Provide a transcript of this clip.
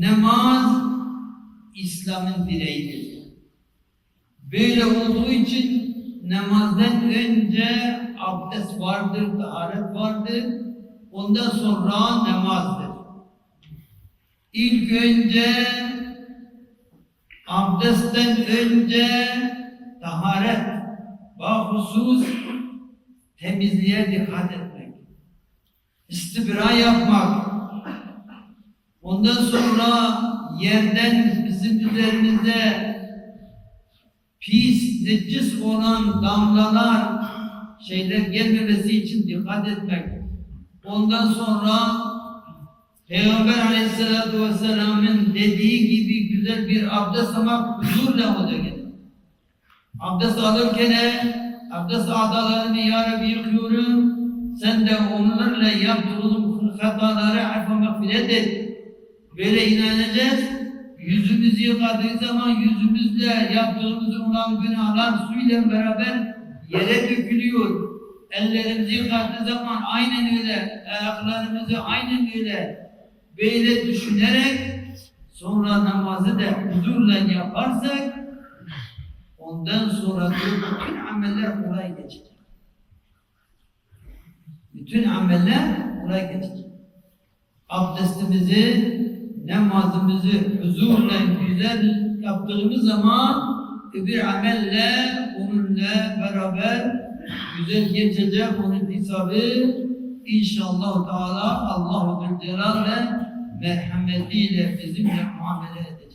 namaz İslam'ın direğidir. Böyle olduğu için namazdan önce abdest vardır, taharet vardır. Ondan sonra namazdır. İlk önce abdestten önce taharet ve husus temizliğe dikkat etmek. İstibra yapmak. Ondan sonra yerden bizim üzerimize pis, necis olan damlalar şeyler gelmemesi için dikkat etmek. Ondan sonra Peygamber Aleyhisselatü Vesselam'ın dediği gibi güzel bir abdest almak huzurla olacak. Abdest alırken abdest adalarını ya Rabbi yıkıyorum. Sen de onlarla yaptığım hataları affa mağfiret et. Böyle inanacağız. Yüzümüzü yıkadığı zaman yüzümüzle yaptığımız olan günahlar suyla beraber yere dökülüyor. Ellerimizi yıkadığı zaman aynen öyle, ayaklarımızı aynen öyle böyle düşünerek sonra namazı da huzurla yaparsak ondan sonra bütün ameller kolay geçecek. Bütün ameller kolay geçecek. Abdestimizi, namazımızı huzurla güzel yaptığımız zaman öbür amelle onunla beraber güzel geçecek onun hesabı inşallah Teala Allahu Zülcelal'le merhametiyle bizimle muamele edecek.